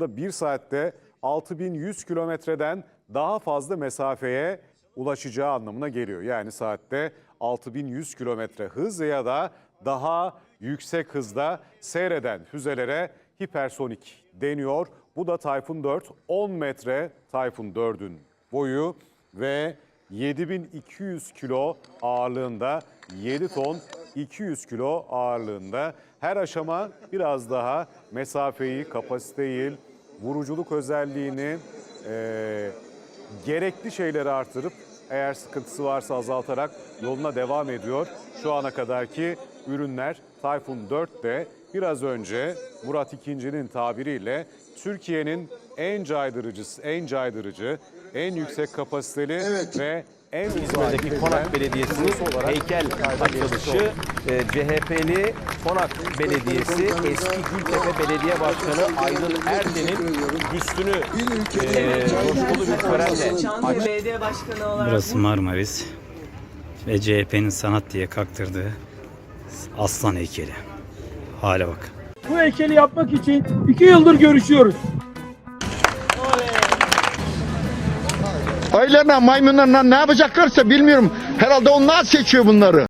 bir saatte 6100 kilometreden daha fazla mesafeye ulaşacağı anlamına geliyor. Yani saatte 6100 kilometre hız ya da daha yüksek hızda seyreden füzelere hipersonik deniyor. Bu da Tayfun 4 10 metre Tayfun 4'ün boyu ve 7200 kilo ağırlığında 7 ton 200 kilo ağırlığında her aşama biraz daha mesafeyi, kapasiteyi, vuruculuk özelliğini eee, gerekli şeyleri artırıp eğer sıkıntısı varsa azaltarak yoluna devam ediyor. Şu ana kadarki ürünler Tayfun 4 de biraz önce Murat İkinci'nin tabiriyle Türkiye'nin en caydırıcısı, en caydırıcı, en yüksek kapasiteli ve en İzmir'deki Konak Belediyesi'nin heykel açılışı e, CHP'li Konak Belediyesi eski Gültepe Belediye Başkanı Aydın Erden'in büstünü e, coşkulu bir törenle Çankaya Belediye Başkanı olarak Burası Marmaris ve CHP'nin sanat diye kaktırdığı aslan heykeli. Hale bak. Bu heykeli yapmak için iki yıldır görüşüyoruz. Aileler maymunlarla ne yapacaklarsa bilmiyorum. Herhalde onlar seçiyor bunları.